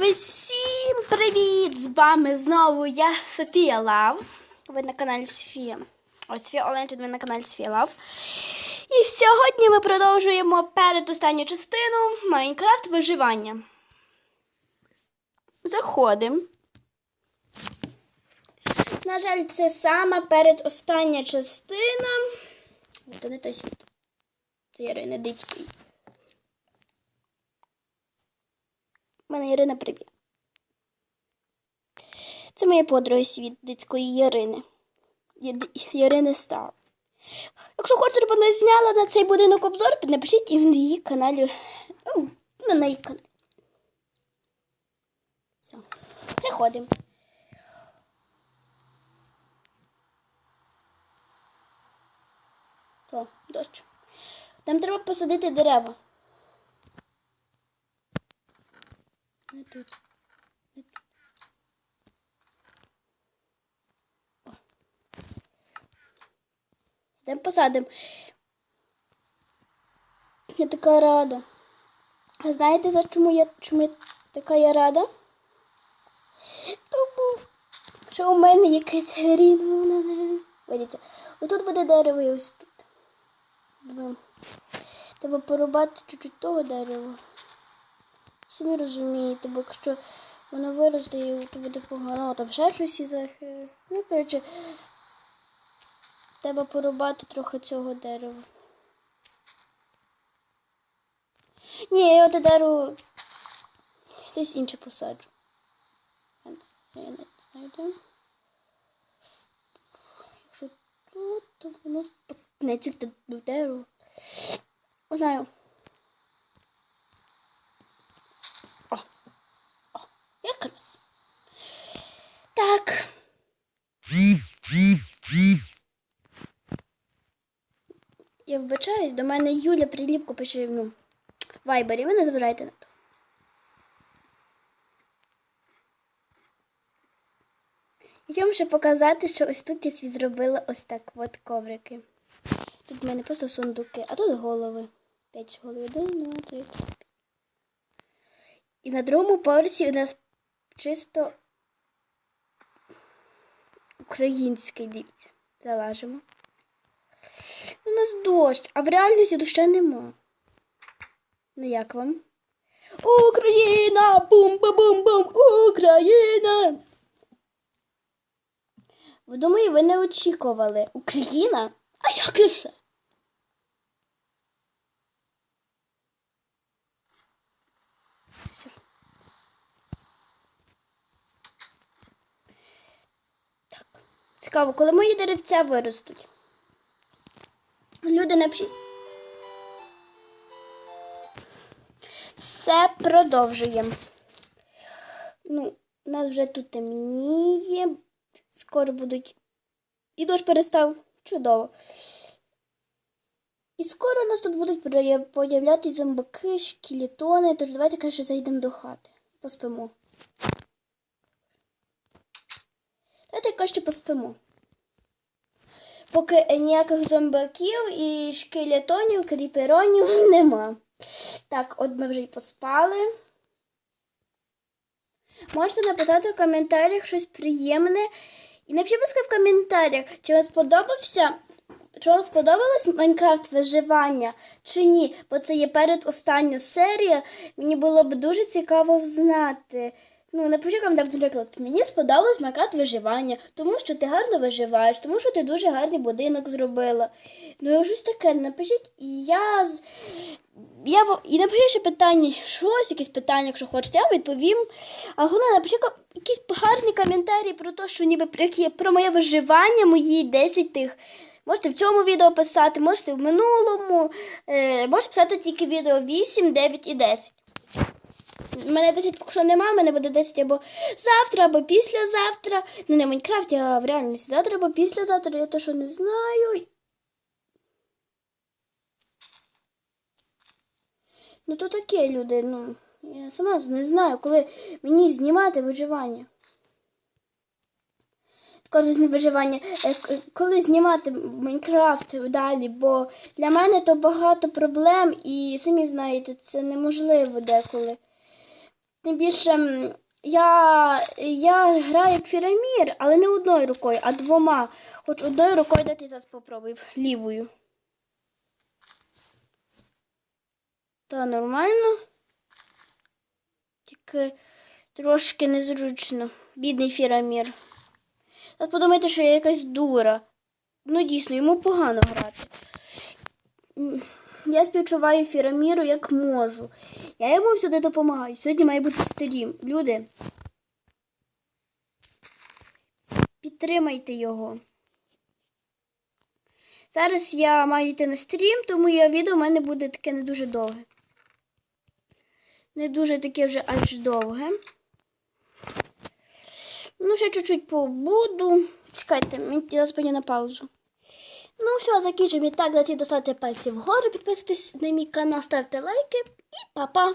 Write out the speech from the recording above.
Всім привіт! З вами знову я Софія Лав. Ви на каналі Софія. Ось Софія Оленчик, ви на каналі Софія Лав. І сьогодні ми продовжуємо передостанню частину Майнкрафт виживання. Заходимо. На жаль, це сама передостання частина. Це Ірина Дицької. Мене Ірина привіт. Це моя подруга світ Ярини. Яд- Ярини Стар. Якщо хочете, щоб вона зняла на цей будинок обзор, напишіть і на її каналі. Ну, на неї каналі. Все. Приходимо. О, дощ. Там треба посадити дерева. Тут. Не тут. Посадимо. Я така рада. А знаєте, за чому я, чому я така я рада? Тому що у мене якесь рівно. Видите, отут буде дерево і ось тут. Треба порубати чуть-чуть того дерева. Самі розумієте, бо якщо воно виросте, і то буде погано, там ще щось і за. Ну, коротше, треба порубати трохи цього дерева. Ні, я оте дерево десь інше посаджу. Я не знаю, де. Якщо тут, то воно не тільки до дерева. Знаю. О, о, якраз. Так. Я вибачаюсь, до мене Юля приліпку пише ну, в вайбері. Ви не зважайте на то. Хотів вам ще показати, що ось тут я свій зробила ось так от коврики. Тут в мене просто сундуки, а тут голови. П'ять голів. Один, два, три. І на другому поверсі у нас чисто український, дивіться. Залежимо. У нас дощ, а в реальності доща нема. Ну як вам? Україна! Бум-бум-бум-бум! Україна! Ви думаю, ви не очікували. Україна? А як іще? Все. Так. Цікаво, коли мої деревця виростуть. Люди напишіть. Все продовжуємо. Ну, нас вже тут темніє. Скоро будуть. І дощ перестав. Чудово. І скоро у нас тут будуть появлятися зомбаки, шкілетони, тож давайте краще зайдемо до хати. Поспимо. Давайте краще поспимо. Поки ніяких зомбаків і шкелетонів, кріперонів нема. Так, от ми вже й поспали. Можете написати в коментарях щось приємне. І напишіть, будь ласка, в коментарях, чи вам сподобався, чи вам сподобалось Майнкрафт виживання, чи ні, бо це є передостання серія. Мені було б дуже цікаво знати. Ну, коментар, наприклад, мені сподобалось Майнкрафт виживання, тому що ти гарно виживаєш, тому що ти дуже гарний будинок зробила. Ну, і щось таке, напишіть, і я. Я і напишіть ще питання, щось, якісь питання, якщо хочете, я вам відповім. А головне, напишіть якісь гарні коментарі про те, що ніби про моє виживання, мої 10 тих. Можете в цьому відео писати, можете в минулому. Е, можете писати тільки відео 8, 9 і 10. Мене 10 поки що немає, мене буде 10 або завтра, або післязавтра. Ну, не в Майнкрафті, а в реальності. Завтра або післязавтра, я то що не знаю. Ну то таке люди, ну. Я сама не знаю, коли мені знімати виживання. З виживання, е, коли знімати Майнкрафт далі, бо для мене то багато проблем і самі знаєте, це неможливо деколи. Тим більше я, я граю як Фірамір, але не одною рукою, а двома. Хоч одною рукою дати зараз попробую. Лівою. Та нормально. Тільки трошки незручно. Бідний Фірамір. Зараз подумайте, що я якась дура. Ну, дійсно, йому погано грати. Я співчуваю Фіраміру як можу. Я йому всюди допомагаю. Сьогодні має бути стрім. Люди. Підтримайте його. Зараз я маю йти на стрім, тому я відео в мене буде таке не дуже довге. Не дуже таке вже аж довге. Ну, ще чуть-чуть побуду. Чекайте, мені зараз пані на паузу. Ну, все, закінчимо. І так, дайте доставте пальці вгору, підписуйтесь на мій канал, ставте лайки і па-па!